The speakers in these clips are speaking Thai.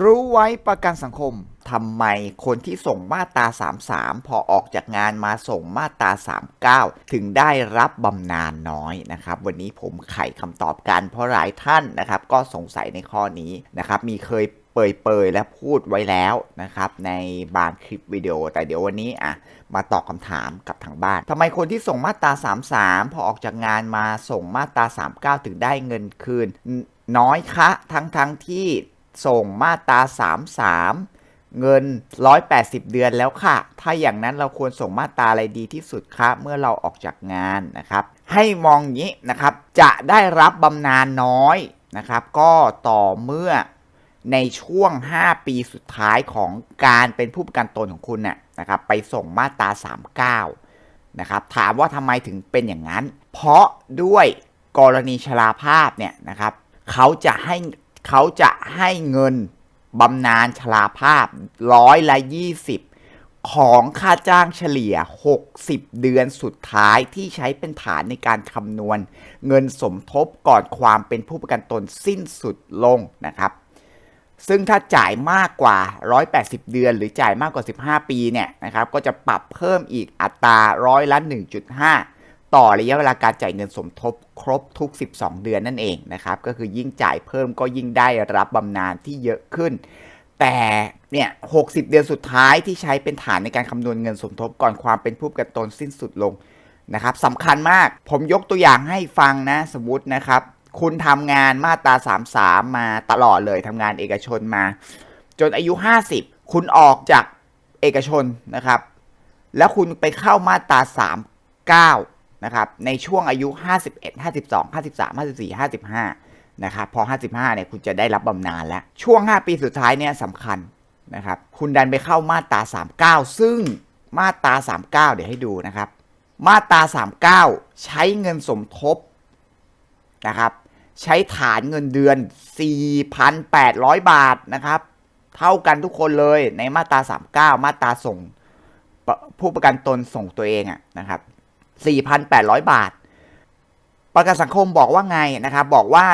รู้ไว้ประกันสังคมทำไมคนที่ส่งมาตรา 33 พอออกจากงานมาส่งมาตรา 39 ถึงได้รับบำนาญน้อยนะครับ วันนี้ผมไขคำตอบกันเพราะหลายท่านนะครับ ก็สงสัยในข้อนี้นะครับ มีเคยเปยๆและพูดไว้แล้วนะครับ ในบางคลิปวิดีโอ แต่เดี๋ยววันนี้อะมาตอบคำถามกับทางบ้านทำไมคนที่ส่งมาตรา 33 พอออกจากงานมาส่งมาตรา 39 ถึงได้เงินคืน น้อยคะทั้งๆทที่ ส่งมาตรา 33 เงิน 180 เดือนแล้วค่ะ ถ้าอย่างนั้นเราควรส่งมาตราอะไรดีที่สุดคะเมื่อเราออกจากงานนะครับ ให้มองงนี้นะครับ จะได้รับบำนาญน้อยนะครับ ก็ต่อเมื่อในช่วง 5 ปีสุดท้ายของการเป็นผู้ประกันตนของคุณน่ะนะครับ ไปส่งมาตรา 39 นะครับ ถามว่าทำไมถึงเป็นอย่างนั้น เพราะด้วยกรณีชราภาพเนี่ยนะครับ เขาจะให้ เขาจะให้เงินบำนาญชราภาพร้อยละ20ของค่าจ้างเฉลี่ย 60 เดือนสุดท้ายที่ใช้เป็นฐานในการคำนวณ เงินสมทบก่อนความเป็นผู้ประกันตนสิ้นสุดลงนะครับ ซึ่งถ้าจ่ายมากกว่า 180 เดือน หรือจ่ายมากกว่า 15 ปีเนี่ยนะครับ ก็จะปรับเพิ่มอีกอัตราร้อยละ 1.5 ต่อระยะเวลาการจ่ายเงินสมทบครบทุก 12 เดือนนั่นเองนะครับ ก็คือยิ่งจ่ายเพิ่มก็ยิ่งได้รับบำนาญที่เยอะขึ้น แต่เนี่ย60 เดือนสุดท้ายที่ใช้เป็นฐานในการคำนวณเงินสมทบก่อนความเป็นผู้ประกันตนสิ้นสุดลงนะครับสำคัญมาก ผมยกตัวอย่างให้ฟังนะสมมตินะครับ คุณทำงานมาตรา 33 มาตลอดเลยทำงานเอกชนมา จนอายุ 50 คุณออกจากเอกชนนะครับ แล้วคุณไปเข้ามาตรา 39 นะครับในช่วงอายุ 51 52 53 54 55นะครับพอ 55เนี่ยคุณจะได้รับบำนาญแล้ว ช่วง 5 ปีสุดท้ายเนี่ยสำคัญนะครับคุณดันไปเข้ามาตรา 39 ซึ่งมาตรา 39 เดี๋ยวให้ดูนะครับ มาตรา 39 ใช้เงินสมทบนะครับใช้ฐานเงินเดือน 4,800 บาทนะครับ เท่ากันทุกคนเลยในมาตรา 39 มาตราส่งผู้ประกันตนส่งตัวเองอะนะครับ 4,800 บาท ประกันสังคมบอกว่าไงนะครับ บอกว่า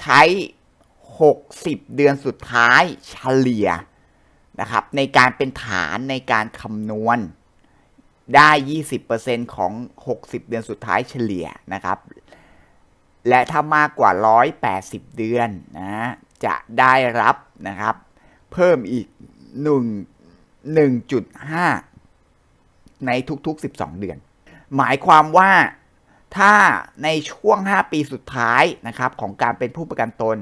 ใช้ 60 เดือนสุดท้ายเฉลี่ยนะครับ ในการเป็นฐานในการคำนวณได้ 20%ของ 60 เดือนสุดท้ายเฉลี่ยนะครับ และถ้ามากกว่า 180 เดือนนะ จะได้รับนะครับ เพิ่มอีก 1 1.5 ในทุกๆ 12 เดือน หมายความว่าถ้าในช่วง 5 ปีสุดท้ายนะครับของการเป็นผู้ประกันตน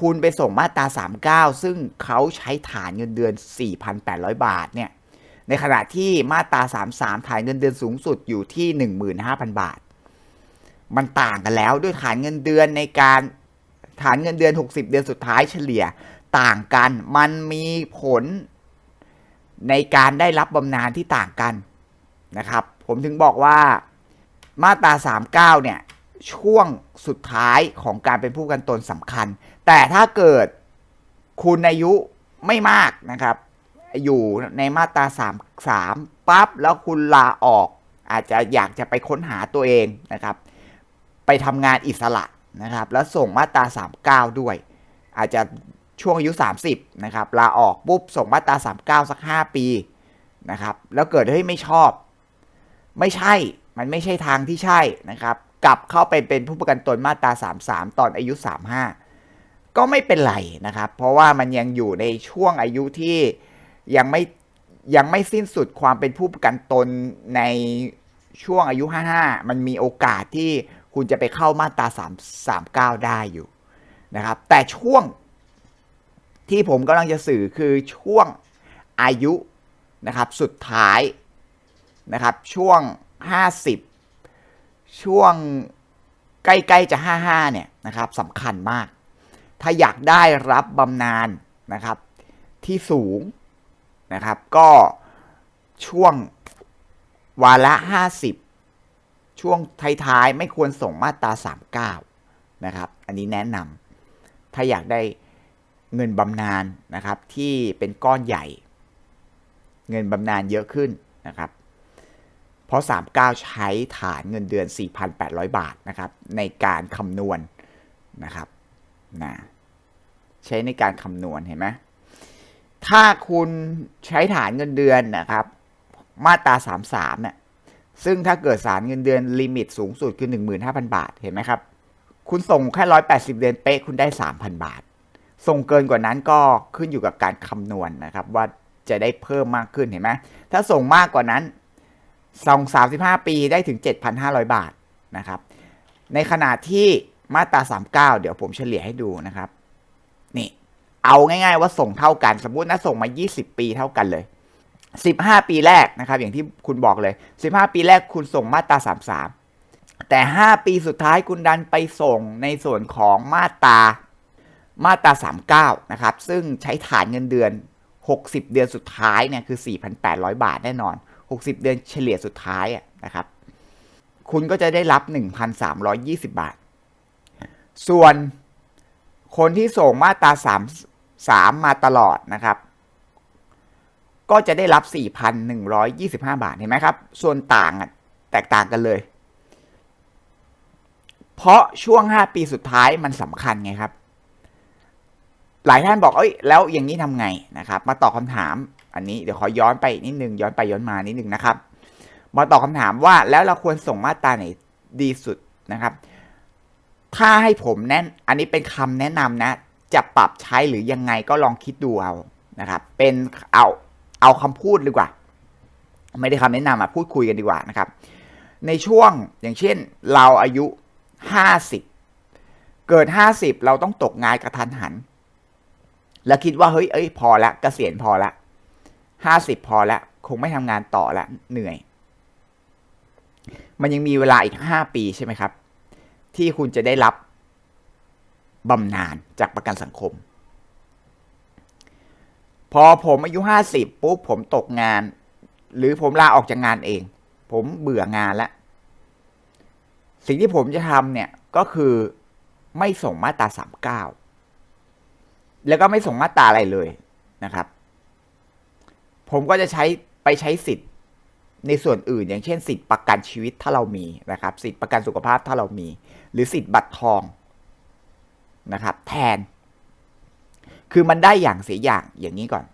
คุณไปส่งมาตรา 39 ซึ่งเขาใช้ฐานเงินเดือน 4,800 บาทเนี่ยในขณะที่มาตรา 33 ฐานเงินเดือนสูงสุดอยู่ที่ 15,000 บาท มันต่างกันแล้วด้วยฐานเงินเดือนในการฐานเงินเดือน 60 เดือนสุดท้ายเฉลี่ยต่างกัน มันมีผลในการได้รับบำนาญที่ต่างกันนะครับ ผมถึงบอกว่ามาตรา 39 เนี่ย ช่วงสุดท้ายของการเป็นผู้กันตนสำคัญ แต่ถ้าเกิดคุณอายุไม่มากนะครับ อยู่ในมาตรา 33ปั๊บแล้วคุณลาออก อาจจะอยากจะไปค้นหาตัวเองนะครับ ไปทำงานอิสระนะครับ แล้วส่งมาตรา 39 ด้วย อาจจะช่วงอายุ 30 นะครับ ลาออกปุ๊บส่งมาตรา 39 สัก 5 ปีนะครับ แล้วเกิดเฮ้ยไม่ชอบ ไม่ใช่ มันไม่ใช่ทางที่ใช่นะครับ กลับเข้าไปเป็นผู้ประกันตนมาตรา 33 ตอนอายุ 35 ก็ไม่เป็นไรนะครับ เพราะว่ามันยังอยู่ในช่วงอายุที่ยังไม่ยังไม่สิ้นสุดความเป็นผู้ประกันตนในช่วงอายุ 55 มันมีโอกาสที่คุณจะไปเข้ามาตรา 3 39 ได้อยู่นะครับ แต่ช่วงที่ผมกำลังจะสื่อคือช่วงอายุนะครับสุดท้าย นะครับ ช่วง 50 ช่วงใกล้ๆจะ 55 เนี่ยนะครับสำคัญมาก ถ้าอยากได้รับบำนาญนะครับ ที่สูงนะครับ ก็ช่วงวาระ 50 ช่วงท้ายๆ ไม่ควรส่งมาตรา 39 นะครับ อันนี้แนะนำถ้าอยากได้เงินบำนาญนะครับ ที่เป็นก้อนใหญ่ เงินบำนาญเยอะขึ้นนะครับ เพราะ 39 ใช้ฐานเงินเดือน 4,800 บาทนะครับในการคำนวณนะครับนะใช้ในการคำนวณเห็นไหมถ้าคุณใช้ฐานเงินเดือนนะครับ มาตรา 33เนี่ยซึ่งถ้าเกิดสารเงินเดือนลิมิตสูงสุดคือ 15,000 บาทเห็นไหมครับ คุณส่งแค่ 180 เดือนเป๊ะคุณได้ 3,000 บาท ส่งเกินกว่านั้นก็ขึ้นอยู่กับการคำนวณนะครับ ว่าจะได้เพิ่มมากขึ้นเห็นไหมถ้าส่งมากกว่านั้น ส่ง35ปีได้ถึง7,500บาทนะครับ ในขณะที่มาตรา39เดี๋ยวผมเฉลี่ยให้ดูนะครับ นี่ เอาง่าย ๆ ว่าส่งเท่ากัน สมมุตินะส่งมา20ปีเท่ากันเลย15ปีแรกนะครับ อย่างที่คุณบอกเลย15ปีแรกคุณส่งมาตรา33แต่5ปีสุดท้ายคุณดันไปส่งในส่วนของมาตรามาตรา39นะครับ ซึ่งใช้ฐานเงินเดือน 60 เดือนสุดท้ายเนี่ยคือ 4,800 บาทแน่นอน 60 เดือนเฉลี่ยสุดท้ายนะครับ คุณก็จะได้รับ 1,320 บาท ส่วนคนที่ส่งมาตรา3 3 มาตลอดนะครับ ก็จะได้รับ 4,125 บาท เห็นไหมครับ ส่วนต่างแตกต่างกันเลย เพราะช่วง 5 ปีสุดท้ายมันสำคัญไงครับ หลายท่านบอก เอ้ย แล้วอย่างนี้ทำไงนะครับ มาตอบคำถาม อันนี้เดี๋ยวขอย้อนไปนิดนึงย้อนไปย้อนมานิดนึงนะครับมาตอบคำถามว่าแล้วเราควรส่งมาตราไหนดีสุดนะครับ ถ้าให้ผมแนะนอันนี้เป็นคำแนะนำนะ จะปรับใช้หรือยังไงก็ลองคิดดูเอานะครับ เป็นเอาเอาคำพูดดีกว่า ไม่ได้คำแนะนำมาพูดคุยกันดีกว่านะครับ ในช่วงอย่างเช่น เราอายุห้าสิบเกิดห้าสิบเราต้องตกงานกระทันหัน แล้วคิดว่าเฮ้ยเอ้ยพอละเกษียณพอละ ห้าสิบพอละ คงไม่ทำงานต่อละ เหนื่อย มันยังมีเวลาอีกห้าปีใช่ไหมครับ ที่คุณจะได้รับบำนาญจากประกันสังคม พอผมอายุห้าสิบปุ๊บผมตกงาน หรือผมลาออกจากงานเอง ผมเบื่องานแล้ว สิ่งที่ผมจะทำเนี่ยก็คือไม่ส่งมาตราสามเก้าแล้วก็ไม่ส่งมาตราอะไรเลยนะครับ ผมก็จะใช้ไปใช้สิทธิ์ในส่วนอื่น อย่างเช่น สิทธิ์ประกันชีวิตถ้าเรามีนะครับ สิทธิ์ประกันสุขภาพถ้าเรามี หรือสิทธิ์บัตรทองนะครับ แทน คือมันได้อย่างเสียอย่างอย่างนี้ก่อน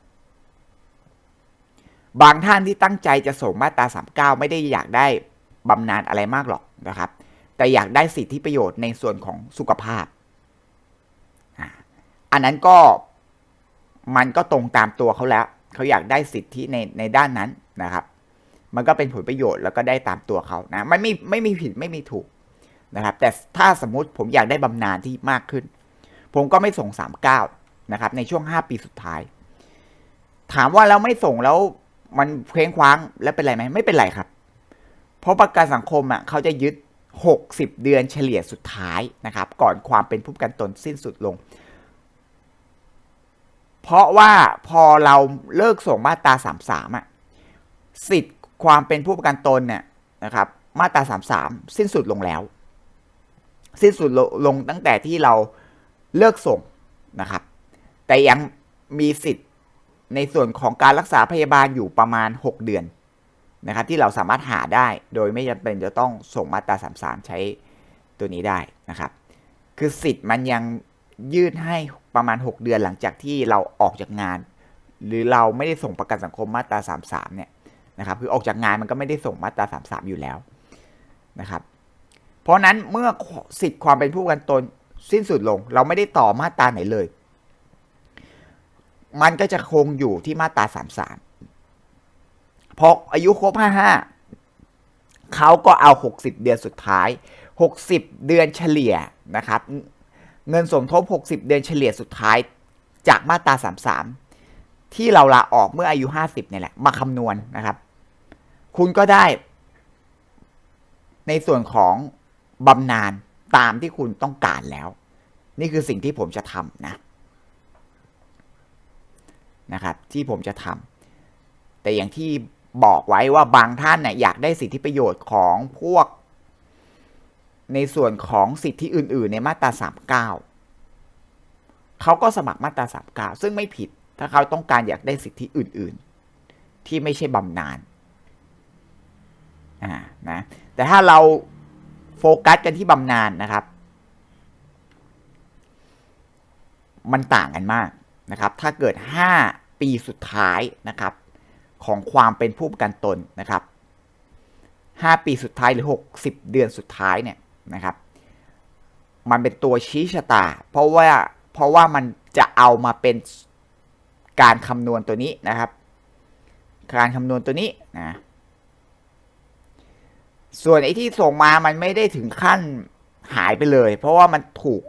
บางท่านที่ตั้งใจจะส่งมาตรา 39 ไม่ได้อยากได้บำนาญอะไรมากหรอกนะครับ แต่อยากได้สิทธิประโยชน์ในส่วนของสุขภาพ อันนั้นก็มันก็ตรงตามตัวเขาแล้ว เขาอยากได้สิทธิในในด้านนั้นนะครับ มันก็เป็นผลประโยชน์แล้วก็ได้ตามตัวเขานะไม่ไม่ไม่มีผิดไม่มีถูกนะครับ แต่ถ้าสมมุติผมอยากได้บำนาญที่มากขึ้น ผมก็ไม่ส่ง 39 นะครับ ในช่วง 5 ปีสุดท้าย ถามว่าแล้วไม่ส่งแล้วมันเคว้งคว้างแล้วเป็นไรไหมไม่เป็นไรครับ เพราะประกันสังคมอะเขาจะยึด 60 เดือนเฉลี่ยสุดท้ายนะครับ ก่อนความเป็นผู้ประกันตนสิ้นสุดลง เพราะว่าพอเราเลิกส่งมาตรา33อะสิทธิ์ความเป็นผู้ประกันตนเนี่ยนะครับ มาตรา33สิ้นสุดลงแล้ว สิ้นสุดลงตั้งแต่ที่เราเลิกส่งนะครับ แต่ยังมีสิทธิ์ในส่วนของการรักษาพยาบาลอยู่ประมาณ 6 เดือนนะครับ ที่เราสามารถหาได้โดยไม่จำเป็นจะต้องส่งมาตรา33ใช้ตัวนี้ได้นะครับ คือสิทธิ์มันยังยืดให้ ประมาณ 6 เดือนหลังจากที่เราออกจากงาน หรือเราไม่ได้ส่งประกันสังคมมาตรา 33 เนี่ยนะครับคือออกจากงานมันก็ไม่ได้ส่งมาตรา 33 อยู่แล้วนะครับ เพราะนั้นเมื่อสิทธิ์ความเป็นผู้ประกันตนสิ้นสุดลง เราไม่ได้ต่อมาตราไหนเลย มันก็จะคงอยู่ที่มาตรา 33 พออายุครบ 55 เขาก็เอา 60 เดือนสุดท้าย 60 เดือนเฉลี่ยนะครับ เงินสมทบ 60 เดือนเฉลี่ยสุดท้ายจากมาตรา 33 ที่เราลาออกเมื่ออายุ 50เนี่ยแหละ มาคำนวณนะครับ คุณก็ได้ ในส่วนของบำนาญตามที่คุณต้องการแล้ว นี่คือสิ่งที่ผมจะทำนะนะครับ ที่ผมจะทำแต่อย่างที่บอกไว้ว่าบางท่านเนี่ยอยากได้สิทธิประโยชน์ของพวก ในส่วนของสิทธิอื่น ๆ ในมาตรา 39 เขาก็สมัครมาตรา 39 ซึ่งไม่ผิดถ้าเขาต้องการอยากได้สิทธิอื่น ๆ ที่ไม่ใช่บำนาญอ่านะแต่ถ้าเราโฟกัสกันที่บำนาญนะครับ มันต่างกันมากนะครับ ถ้าเกิดปีสุดท้ายนะครับ ของความเป็นผู้ประกันตนนะครับ 5 ปีสุดท้ายหรือ 60 เดือนสุดท้ายเนี่ย นะครับ มันเป็นตัวชี้ชะตา เพราะว่าเพราะว่ามันจะเอามาเป็นการคำนวณตัวนี้นะครับ การคำนวณตัวนี้นะส่วนไอ้ที่ส่งมามันไม่ได้ถึงขั้นหายไปเลย เพราะว่ามันถูก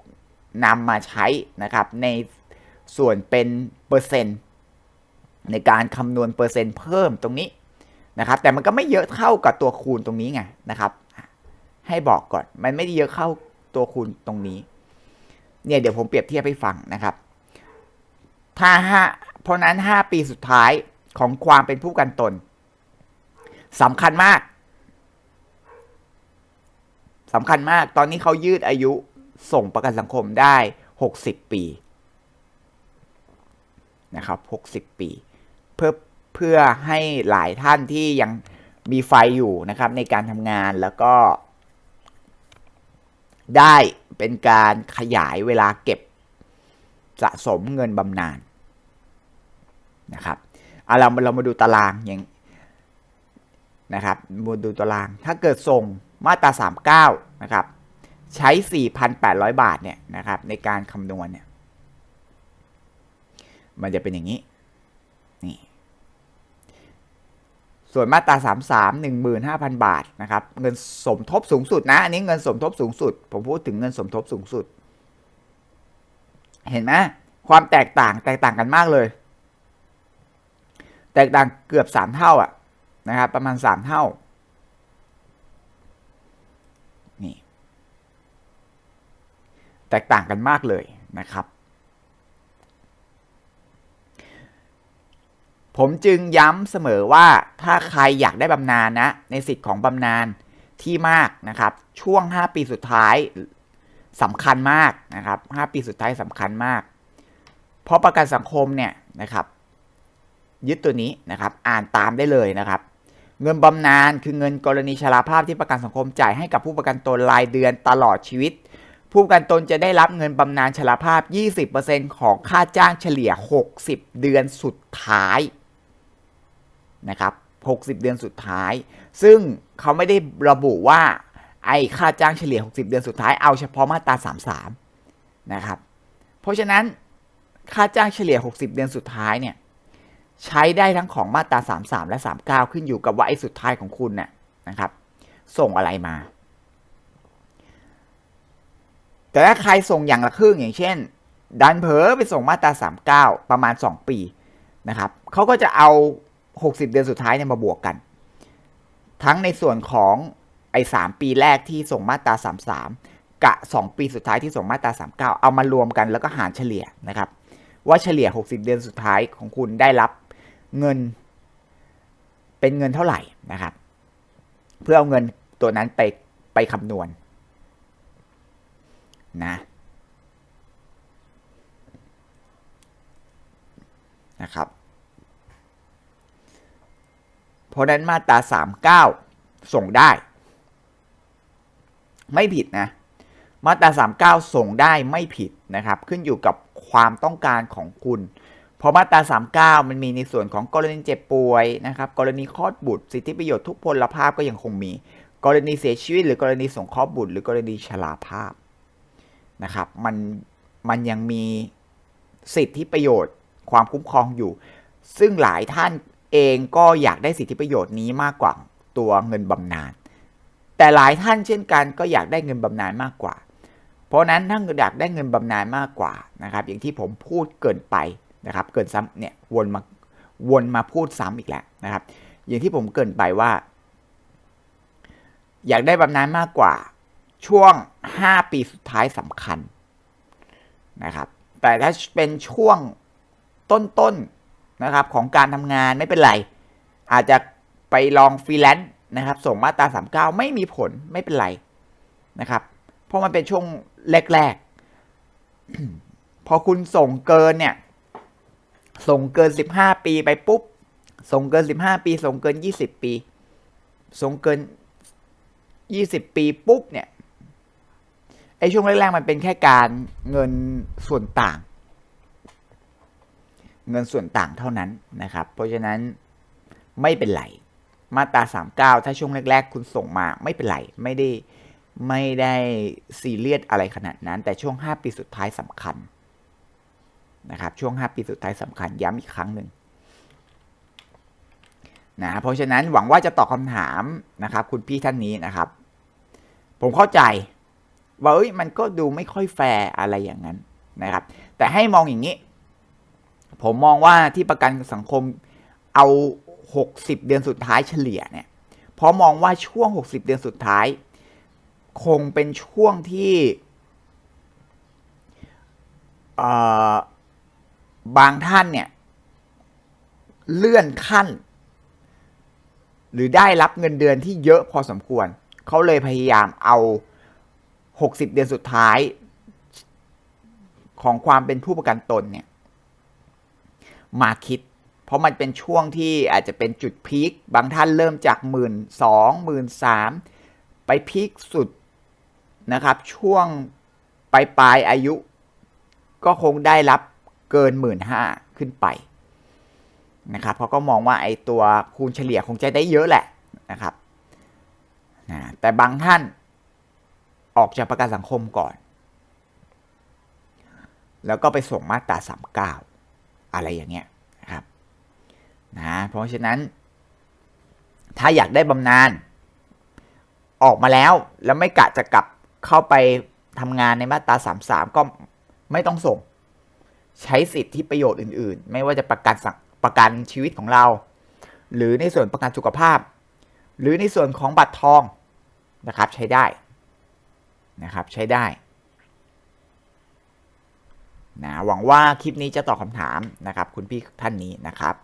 นำมาใช้นะครับ ในส่วนเป็นเปอร์เซ็นต์ในการคำนวณเปอร์เซ็นต์เพิ่มตรงนี้นะครับ แต่มันก็ไม่เยอะเท่ากับตัวคูณตรงนี้ไงนะครับ ให้บอกก่อน มันไม่ได้เยอะเข้าตัวคูณตรงนี้ เนี่ยเดี๋ยวผมเปรียบเทียบให้ฟังนะครับ ถ้าห้าเพราะนั้น5ปีสุดท้ายของความเป็นผู้กันตนสำคัญมากสำคัญมาก ตอนนี้เขายืดอายุส่งประกันสังคมได้ 60 ปีนะครับ 60 ปี เพื่อเพื่อให้หลายท่านที่ยังมีไฟอยู่นะครับ ในการทำงานแล้วก็ ได้เป็นการขยายเวลาเก็บสะสมเงินบำนาญนะครับเอาเราเรามาดูตารางอย่างนะครับมาดูตาราง ถ้าเกิดส่งมาตรา 39 นะครับ ใช้ 4,800 บาทเนี่ยนะครับในการคำนวณเนี่ยมันจะเป็นอย่างนี้ ส่วนมาตรา 33 15,000 บาทนะครับเงินสมทบสูงสุดนะ อันนี้เงินสมทบสูงสุด ผมพูดถึงเงินสมทบสูงสุด เห็นไหมความแตกต่างแตกต่างกันมากเลย แตกต่างเกือบ 3 เท่าอะนะครับประมาณ 3 เท่านี่แตกต่างกันมากเลยนะครับ ผมจึงย้ำเสมอว่าถ้าใครอยากได้บำนาญนะ ในสิทธิ์ของบำนาญที่มากนะครับ ช่วง 5 ปีสุดท้ายสำคัญมากนะครับ 5 ปีสุดท้ายสำคัญมาก เพราะประกันสังคมเนี่ยนะครับ ยึดตัวนี้นะครับ อ่านตามได้เลยนะครับ เงินบำนาญคือเงินกรณีชราภาพที่ประกันสังคมจ่ายให้กับผู้ประกันตนรายเดือนตลอดชีวิต ผู้ประกันตนจะได้รับเงินบำนาญชราภาพ 20%ของค่าจ้างเฉลี่ย 60 เดือนสุดท้าย นะครับ60 เดือนสุดท้าย ซึ่งเขาไม่ได้ระบุว่าไอ้ค่าจ้างเฉลี่ย 60 เดือนสุดท้ายเอาเฉพาะมาตรา 33 นะครับ เพราะฉะนั้นค่าจ้างเฉลี่ย 60 เดือนสุดท้ายเนี่ยใช้ได้ทั้งของมาตรา 33 และ 39 ขึ้นอยู่กับว่าไอ้สุดท้ายของคุณเนี่ยนะครับ ส่งอะไรมา แต่ถ้าใครส่งอย่างละครึ่งอย่างเช่น ดันเผลอไปส่งมาตรา 39 ประมาณ 2 ปีนะครับเขาก็จะเอา 60 เดือนสุดท้ายเนี่ยมาบวกกัน ทั้งในส่วนของไอ้3ปีแรกที่ส่งมาตรา 33กับ2ปีสุดท้ายที่ส่งมาตรา 39 เอามารวมกันแล้วก็หารเฉลี่ยนะครับ ว่าเฉลี่ย 60 เดือนสุดท้ายของคุณได้รับเงินเป็นเงินเท่าไหร่นะครับ เพื่อเอาเงินตัวนั้นไปไปคำนวณนะนะครับ เพ ราะนั้นมาตรา 39 ส่งได้ ไม่ผิดนะ มาตรา 39 ส่งได้ไม่ผิดนะครับ ขึ้นอยู่กับความต้องการของคุณ เพราะมาตรา 39 มันมีในส่วนของกรณีเจ็บป่วยนะครับ กรณีคลอดบุตร สิทธิประโยชน์ทุกพลภาพก็ยังคงมี กรณีเสียชีวิต หรือกรณีสงเคราะห์บุตร หรือกรณีชราภาพนะครับ มันมันยังมีสิทธิประโยชน์ ความคุ้มครองอยู่ ซึ่งหลายท่าน เองก็อยากได้สิทธิประโยชน์นี้มากกว่าตัวเงินบำนาญแต่หลายท่านเช่นกันก็อยากได้เงินบำนาญมากกว่า เพราะนั้นถ้าอยากได้เงินบำนาญมากกว่านะครับ อย่างที่ผมพูดเกินไปนะครับ เกินซ้ำเนี่ยวนมาวนมาพูดซ้ำอีกแล้วนะครับ อย่างที่ผมเกินไปว่า อยากได้บำนาญมากกว่า ช่วง 5 ปีสุดท้ายสำคัญนะครับ แต่ถ้าเป็นช่วงต้นๆ นะครับของการทำงานไม่เป็นไร อาจจะไปลองฟรีแลนซ์นะครับ ส่งมาตรา 39 ไม่มีผลไม่เป็นไรนะครับ เพราะมันเป็นช่วงแรกๆ พอคุณส่งเกินเนี่ย ส่งเกิน 15 ปีไปปุ๊บ ส่งเกิน 15 ปี ส่งเกิน 20 ปี ส่งเกิน 20 ปีปุ๊บเนี่ยไอช่วงแรกๆมันเป็นแค่การเงินส่วนต่าง เงินส่วนต่างเท่านั้นนะครับ เพราะฉะนั้นไม่เป็นไร มาตรา 39 ถ้าช่วงแรก ๆ คุณส่งมาไม่เป็นไร ไม่ได้ไม่ได้ซีเรียสอะไรขนาดนั้น แต่ช่วง 5 ปีสุดท้ายสำคัญนะครับ ช่วง 5 ปีสุดท้ายสำคัญย้ำอีกครั้งหนึ่งนะเพราะฉะนั้นหวังว่าจะตอบคำถามนะครับ คุณพี่ท่านนี้นะครับ ผมเข้าใจว่าเอ้ยมันก็ดูไม่ค่อยแฟร์อะไรอย่างนั้นนะครับ แต่ให้มองอย่างนี้ ผมมองว่าที่ประกันสังคมเอา 60 เดือนสุดท้ายเฉลี่ยเนี่ยเพราะมองว่าช่วง 60 เดือนสุดท้าย คงเป็นช่วงที่บางท่านเนี่ย เลื่อนขั้น หรือได้รับเงินเดือนที่เยอะพอสมควร เขาเลยพยายามเอา 60 เดือนสุดท้าย ของความเป็นผู้ประกันตนเนี่ย มาคิด เพราะมันเป็นช่วงที่อาจจะเป็นจุดพีคบางท่านเริ่มจากหมื่นสองหมื่นสามไปพีคสุดนะครับ ช่วงปลายปลายอายุ ก็คงได้รับเกินหมื่นห้าขึ้นไปนะครับเพราะก็มองว่าไอ้ตัวคูณเฉลี่ยคงจะได้เยอะแหละนะครับนะแต่บางท่านออกจากประกันสังคมก่อน แล้วก็ไปส่งมาตราสามเก้า อะไรอย่างเงี้ยครับนะเพราะฉะนั้น ถ้าอยากได้บำนาญออกมาแล้วแล้วไม่กะจะกลับเข้าไปทำงานในมาตราสามสามก็ไม่ต้องส่ง ใช้สิทธิประโยชน์อื่น ๆ ไม่ว่าจะประกันสังประกันชีวิตของเรา หรือในส่วนประกันสุขภาพ หรือในส่วนของบัตรทองนะครับใช้ได้นะครับใช้ได้ นะหวังว่าคลิปนี้จะตอบคำถามนะครับ คุณพี่ท่านนี้นะครับ